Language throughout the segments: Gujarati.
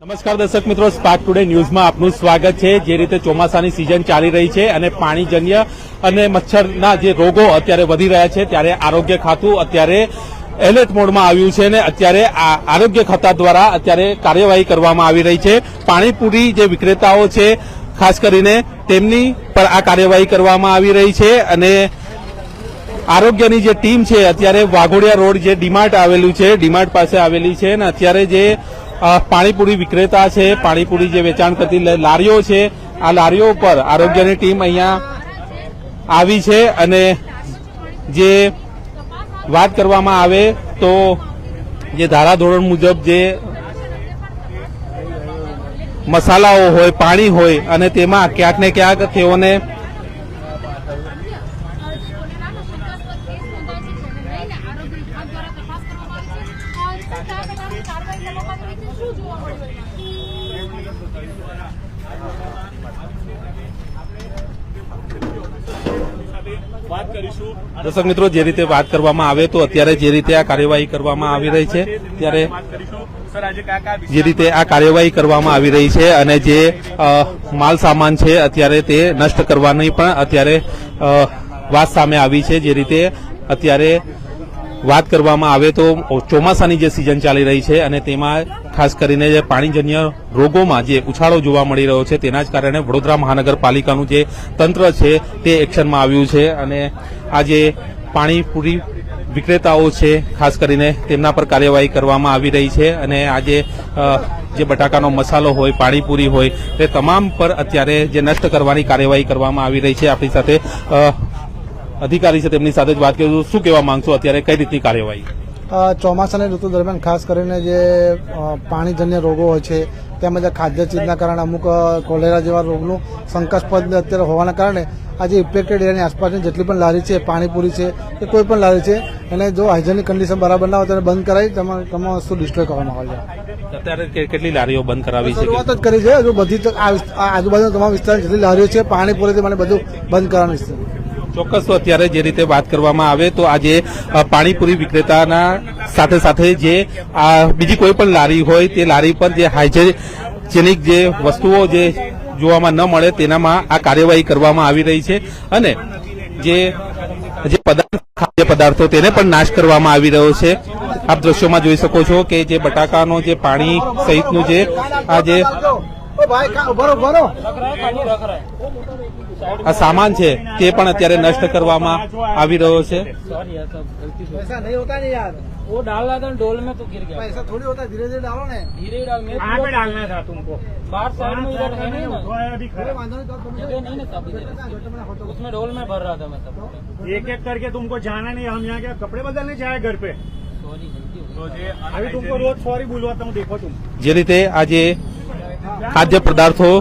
નમસ્કાર દર્શક મિત્રો સ્પાર્ક ટુડે ન્યૂઝમાં આપનું સ્વાગત છે. જે રીતે ચોમાસાની સિઝન ચાલી રહી છે અને પાણીજન્ય અને મચ્છરના જે રોગો અત્યારે વધી રહ્યા છે, ત્યારે આરોગ્ય ખાતું અત્યારે એલર્ટ મોડમાં આવ્યું છે અને અત્યારે આરોગ્ય ખાતા દ્વારા અત્યારે કાર્યવાહી કરવામાં આવી રહી છે. પાણીપુરી જે વિક્રેતાઓ છે, ખાસ કરીને તેમની પર આ કાર્યવાહી કરવામાં આવી રહી છે અને આરોગ્યની જે ટીમ છે, અત્યારે વાઘોડિયા રોડ જે ડીમાર્ટ આવેલું છે, ડીમાર્ટ પાસે આવેલી છે અને અત્યારે જે પાણીપુરી વિક્રેતા છે. પાણીપુરી જે વેચાણ કરતી લારીઓ છે. આ લારીઓ ઉપર આરોગ્યની ટીમ અહીંયા આવી છે અને જે વાત કરવામાં આવે તો જે ધારાધોરણ મુજબ જે મસાલાઓ હોય, પાણી હોય અને તેમાં ક્યાંક ને ક્યાંક તેઓને દર્શક મિત્રો જે રીતે વાત કરવામાં આવે તો અત્યારે જે રીતે આ કાર્યવાહી કરવામાં આવી રહી છે ત્યારે જે રીતે આ કાર્યવાહી કરવામાં આવી રહી છે અને જે માલ સામાન છે અત્યારે તે નષ્ટ કરવાની પણ અત્યારે વાત સામે આવી છે. જે રીતે અત્યારે વાત કરવામાં આવે તો ચોમાસાની જે સિઝન ચાલી રહી છે અને તેમાં ખાસ કરીને જે પાણીજન્ય રોગોમાં જે ઉછાળો જોવા મળી રહ્યો છે, તેના જ કારણે વડોદરા મહાનગરપાલિકાનું જે તંત્ર છે તે એક્શનમાં આવ્યું છે અને આ જે પાણીપુરી વિક્રેતાઓ છે, ખાસ કરીને તેમના પર કાર્યવાહી કરવામાં આવી રહી છે અને આજે જે બટાકાનો મસાલો હોય, પાણીપુરી હોય, તે તમામ પર અત્યારે જે નષ્ટ કરવાની કાર્યવાહી કરવામાં આવી રહી છે. આપણી સાથે અધિકારી છે તેમની સાથે જ વાત કરીશું શું કહેવા માંગશો? અત્યારે કઈ રીતની કાર્યવાહી? ચોમાસાની ઋતુ દરમિયાન ખાસ કરીને જે પાણીજન્ય રોગો હોય છે તેમજ ખાદ્ય ચીજના કારણે અમુક કોલેરા જેવા રોગનું શંકાસ્પદ અત્યારે હોવાના કારણે આજે ઇફેક્ટેડ એરિયાની આસપાસની જેટલી પણ લારી છે પાણીપુરી છે કે કોઈ પણ લારી છે એને જો હાઇજેનિક કન્ડિશન બરાબર ના હોય તો બંધ કરાવી તમામ વસ્તુ ડિસ્ટ્રોય કરવામાં આવે છે? અત્યારે કેટલી લારીઓ બંધ કરાવી છે શરૂઆત જ કરી છે હજુ બધી આજુબાજુ તમામ વિસ્તારની જેટલી લારીઓ છે પાણીપુરીથી મને બધું બંધ કરવાનું છે. ચોક્કસ. અત્યારે જે રીતે વાત કરવામાં આવે તો આજે પાણીપુરી વિક્રેતાના સાથે સાથે જે આ બીજી કોઈ પણ લારી હોય તે લારી પર જે હાઇજેનિક જે વસ્તુઓ જે જોવામાં ન મળે તેનામાં આ કાર્યવાહી કરવામાં આવી રહી છે અને જે જે પદાર્થ, ખાદ્ય પદાર્થો તેને પણ નાશ કરવામાં આવી રહ્યો છે. આપ દ્રશ્યોમાં જોઈ શકો છો કે જે બટાકાનો જે પાણી સહિતનું જે આ જે સામાન છે તે પણ અત્યારે નષ્ટ કરવામાં આવી રહ્યો છે ऐसा नहीं होता नहीं यार वो डाल रहा था डोल में तो गिर गया ऐसा थोड़ी होता धीरे धीरे डालो ने धीरे ही डाल मैं कहाँ पे डालना था तुमको बाहर साइड में इधर है नहीं ना थोड़ा दिख रहा वांधो नहीं तो तुम जगह नहीं ना सब इधर उसमें डोल में भर रहा था मैं सब है। एक एक करके तुमको जाना नहीं हम यहाँ क्या कपड़े बदलने जाए घर पे सॉरी गलती हो गई अभी तुमको रोज सॉरी बुलवाता हूँ देखो तुम જે રીતે આજે ખાદ્ય પદાર્થો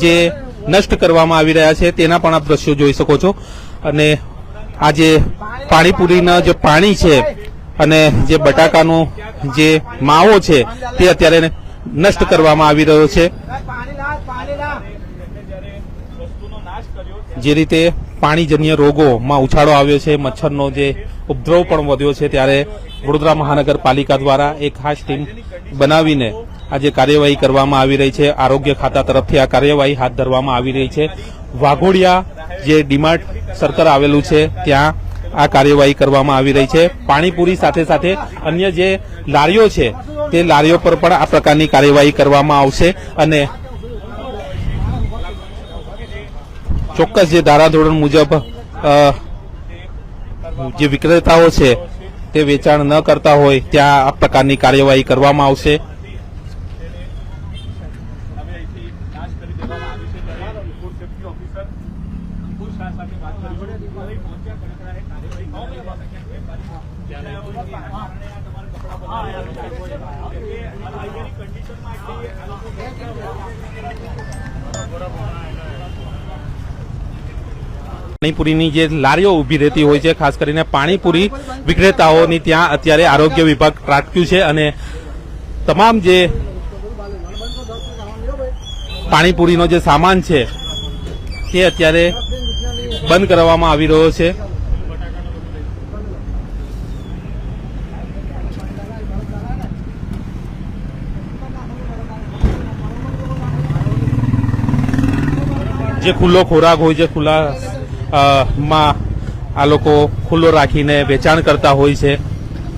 જે નષ્ટ કરવામાં આવી રહ્યા છે, તેના પણ આપ દ્રશ્યો જોઈ શકો છો. અને આ જે પાણીપુરીના જે પાણી છે અને જે બટાકાનો જે માવો છે, તે અત્યારે નષ્ટ કરવામાં આવી રહ્યો છે. જે રીતે પાણીજન્ય રોગોમાં ઉછાળો આવ્યો છે, મચ્છરનો જે ઉપદ્રવ પણ વધ્યો છે, ત્યારે વડોદરા મહાનગરપાલિકા દ્વારા એક ખાસ ટીમ બનાવીને આજે કાર્યવાહી કરવામાં આવી રહી છે. આરોગ્ય ખાતા તરફથી આ કાર્યવાહી હાથ ધરવામાં આવી રહી છે. વાઘોડિયા જે ડીમાર્ટ સર્કલ આવેલું છે, ત્યાં આ કાર્યવાહી કરવામાં આવી રહી છે. પાણીપુરી સાથે સાથે અન્ય જે લારીઓ છે, તે લારીઓ પર પણ આ પ્રકારની કાર્યવાહી કરવામાં આવશે અને ચોક્કસ જે ધારાધોરણ મુજબ જે વિક્રેતાઓ છે તે વેચાણ ન કરતા હોય ત્યાં આ પ્રકારની કાર્યવાહી કરવામાં આવશે. પાણીપુરીની જે લારીઓ ઊભી રહેતી હોય છે, ખાસ કરીને પાણીપુરી વિક્રેતાઓની ત્યાં અત્યારે આરોગ્ય વિભાગ ત્રાટક્યું છે અને તમામ જે પાણીપુરીનો જે સામાન છે, તે અત્યારે બંધ કરવામાં આવી રહ્યો છે. જે ખુલ્લો ખોરાક હોય છે, ખુલ્લા માં આ લોકો ખુલ્લો રાખીને વેચાણ કરતા હોય છે.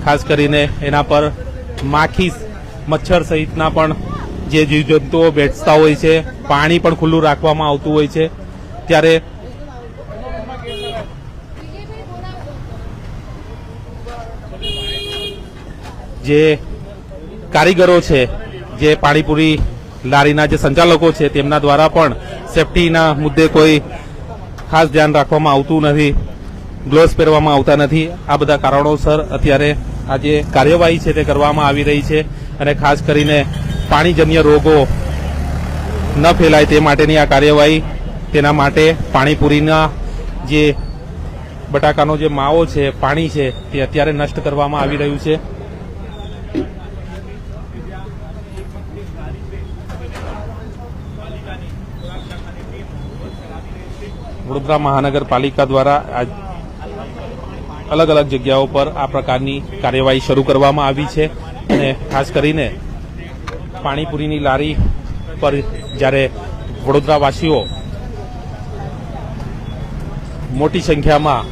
ખાસ કરીને એના પર માખી મચ્છર સહિતના પણ જે જીવજંતુઓ બેસતા હોય છે, પાણી પણ ખુલ્લું રાખવામાં આવતું હોય છે. ત્યારે જે કારીગરો છે, જે પાણીપુરી લારીના જે સંચાલકો છે, તેમના દ્વારા પણ સેફટીના મુદ્દે કોઈ ખાસ ધ્યાન રાખવામાં આવતું નથી ગ્લોવ્સ પહેરવામાં આવતા નથી. આ બધા કારણોસર અત્યારે આ જે કાર્યવાહી છે તે કરવામાં આવી રહી છે અને ખાસ કરીને પાણીજન્ય રોગો ન ફેલાય તે માટેની આ કાર્યવાહી, તેના માટે પાણીપુરીના જે બટાકાનો જે માવો છે, પાણી છે તે અત્યારે નષ્ટ કરવામાં આવી રહ્યું છે. વડોદરા મહાનગરપાલિકા દ્વારા અલગ અલગ જગ્યાઓ પર આ પ્રકારની કાર્યવાહી શરૂ કરવામાં આવી છે. અને ખાસ કરીને પાણીપુરીની લારી પર જ્યારે વડોદરાવાસીઓ મોટી સંખ્યામાં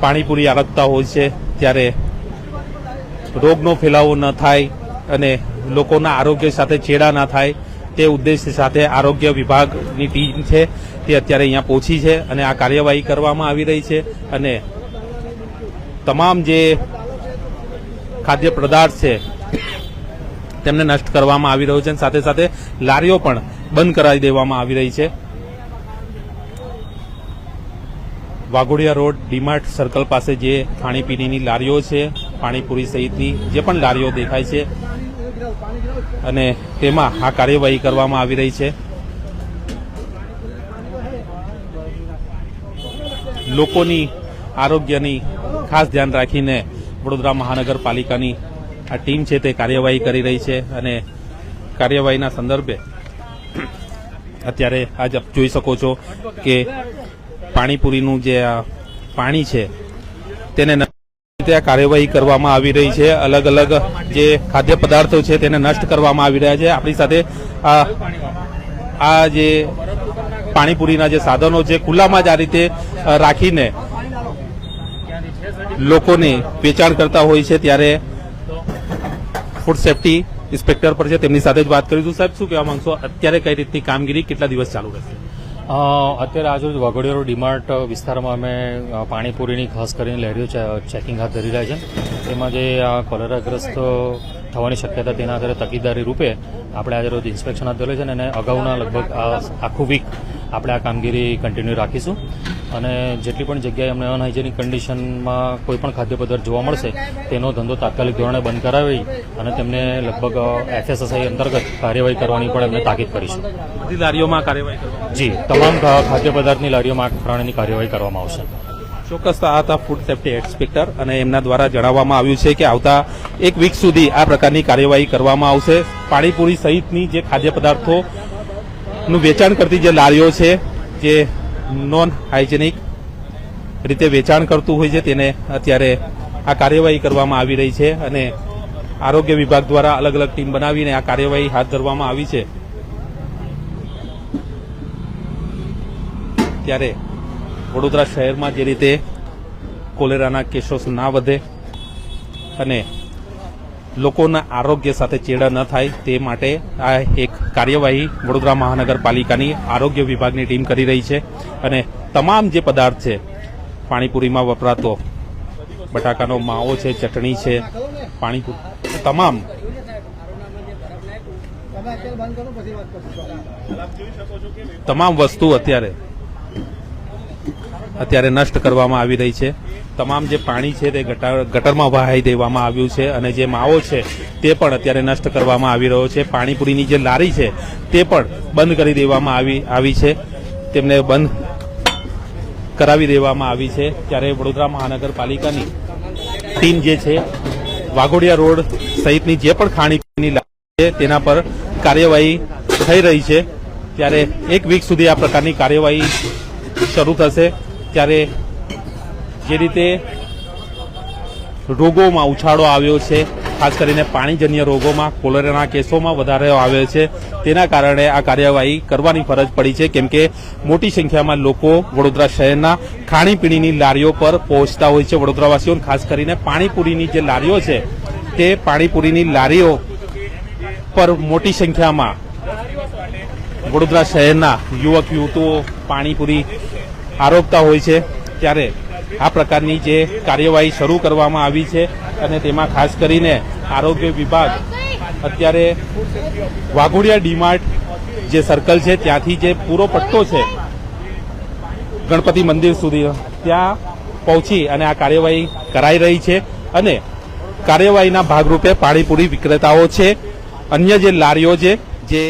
પાણીપુરી આરગતા હોય છે, ત્યારે રોગનો ફેલાવો ન થાય અને લોકોના આરોગ્ય સાથે છેડા ના થાય તે ઉદ્દેશ્ય સાથે આરોગ્ય વિભાગની ટીમ છે, તે અત્યારે અહીંયા પહોંચી છે અને આ કાર્યવાહી કરવામાં આવી રહી છે અને તમામ જે ખાદ્ય પદાર્થ છે, તેમને નષ્ટ કરવામાં આવી રહ્યું છે અને સાથે સાથે લારીઓ પણ બંધ કરાવી દેવામાં આવી રહી છે. વાઘોડિયા રોડ ડીમાર્ટ સર્કલ પાસે જે ખાણીપીણીની લારીઓ છે, પાણીપુરી સહિતની જે પણ લારીઓ દેખાય છે અને તેમાં આ કાર્યવાહી કરવામાં આવી રહી છે. લોકોની આરોગ્યની ખાસ ધ્યાન રાખીને વડોદરા મહાનગરપાલિકાની આ ટીમ છે તે કાર્યવાહી કરી રહી છે અને કાર્યવાહીના સંદર્ભે અત્યારે આજ આપ જોઈ શકો છો કે પાણીપુરીનું જે પાણી છે તેને આ કાર્યવાહી કરવામાં આવી રહી છે. અલગ અલગ જે ખાદ્ય પદાર્થો છે તેને નષ્ટ કરવામાં આવી રહ્યા છે. આપણી સાથે આ જે પાણીપુરીના જે સાધનો છે, ખુલ્લામાં જ આ રીતે રાખીને લોકોને વેચાણ કરતા હોય છે ત્યારે ફૂડ સેફટી ઇન્સ્પેક્ટર પર છે. તેમની સાથે જ વાત કરીશું. સાહેબ, શું કહેવા માંગશો? અત્યારે કઈ રીતની કામગીરી? કેટલા દિવસ ચાલુ રહેશે? અત્યારે આજરોજ વાઘોડિયા રોડ ડીમાર્ટ વિસ્તારમાં અમે પાણીપુરીની ખાસ કરીને લેરીઓ ચે- ચેકિંગ હાથ ધરી રહ્યા છે. તેમાં જે આ કોલેરાગ્રસ્ત થવાની શક્યતા તેના આધારે તકેદારી રૂપે આપણે આજે રોજ ઇન્સ્પેક્શન હાથ ધરેલું છે અને અગાઉના લગભગ આખું વીક આપણે આ કામગીરી કન્ટિન્યુ રાખીશું. અને જેટલી પણ જગ્યાએ અમને અનહાઇજેનિક કન્ડિશનમાં કોઈ પણ ખાદ્ય પદાર્થ જોવા મળશે તેનો ધંધો તાત્કાલિક ધોરણે બંધ કરાવી અને તેમને લગભગ એફએસએસઆઈ અંતર્ગત કાર્યવાહી કરવાની પણ એમને તાકીદ કરીશું. બધી લારીઓમાં કાર્યવાહી જી તમામ ખાદ્ય પદાર્થની લારીઓમાં આ પ્રમાણેની કાર્યવાહી કરવામાં આવશે. ચોક્કસ આ હતા ફૂડ સેફ્ટી ઇન્સ્પેક્ટર અને એમના દ્વારા જણાવવામાં આવ્યું છે કે આવતા એક વીક સુધી આ પ્રકારની કાર્યવાહી કરવામાં આવશે. પાણીપુરી સહિતની જે ખાદ્ય પદાર્થોનું વેચાણ કરતી જે લારીઓ છે, જે નોન હાઇજેનિક રીતે વેચાણ કરતું હોય છે, તેને અત્યારે આ કાર્યવાહી કરવામાં આવી રહી છે અને આરોગ્ય વિભાગ દ્વારા અલગ અલગ ટીમ બનાવીને આ કાર્યવાહી હાથ ધરવામાં આવી છે. ત્યારે વડોદરા શહેરમાં જે રીતે કોલેરાના કેસો ના વધે અને લોકોના આરોગ્ય સાથે ચેડા ન થાય, તે માટે આ એક કાર્યવાહી વડોદરા મહાનગરપાલિકાની આરોગ્ય વિભાગની ટીમ કરી રહી છે અને તમામ જે પદાર્થ છે, પાણીપુરીમાં વપરાતો, બટાકાનો માવો છે, ચટણી છે, પાણીપુરી, તમામ. તમામ વસ્તુ અત્યારે અત્યારે નષ્ટ કરવામાં આવી રહી છે. તમામ જે પાણી છે તે ગટર, ગટરમાં વહાઈ દેવામાં આવ્યું છે અને જે માવો છે તે પણ અત્યારે નષ્ટ કરવામાં આવી રહ્યો છે. પાણીપુરીની જે લારી છે તે પણ બંધ કરી દેવામાં આવી આવી છે. તેમને બંધ કરાવી દેવામાં આવી છે. ત્યારે વડોદરા મહાનગરપાલિકાની ટીમ જે છે, વાઘોડિયા રોડ સહિતની જે પણ ખાણીપીણીની લારી છે તેના પર કાર્યવાહી થઈ રહી છે. ત્યારે એક વીક સુધી આ પ્રકારની કાર્યવાહી શરૂ થશે. ત્યારે જે રીતે રોગોમાં ઉછાળો આવ્યો છે, ખાસ કરીને પાણીજન્ય રોગોમાં, કોલેરાના કેસોમાં વધારે આવ્યો છે, તેના કારણે આ કાર્યવાહી કરવાની ફરજ પડી છે, કેમ કે મોટી સંખ્યામાં લોકો વડોદરા શહેરના ખાણીપીણીની લારીઓ પર પહોંચતા હોય છે. વડોદરાવાસીઓ ખાસ કરીને પાણીપુરીની જે લારીઓ છે, તે પાણીપુરીની લારીઓ પર મોટી સંખ્યામાં વડોદરા શહેરના યુવક, યુવતીઓ પાણીપુરી આરોગતા હોય છે, ત્યારે આ પ્રકારની જે કાર્યવાહી શરૂ કરવામાં આવી છે અને તેમાં ખાસ કરીને આરોગ્ય વિભાગ અત્યારે વાઘોડિયા ડીમાર્ટ જે સર્કલ છે, ત્યાંથી જે પૂરો પટ્ટો છે, ગણપતિ મંદિર સુધી ત્યાં પહોંચી અને આ કાર્યવાહી કરાઈ રહી છે અને કાર્યવાહીના ભાગરૂપે પાણીપુરી વિક્રેતાઓ છે, અન્ય જે લારીઓ છે, જે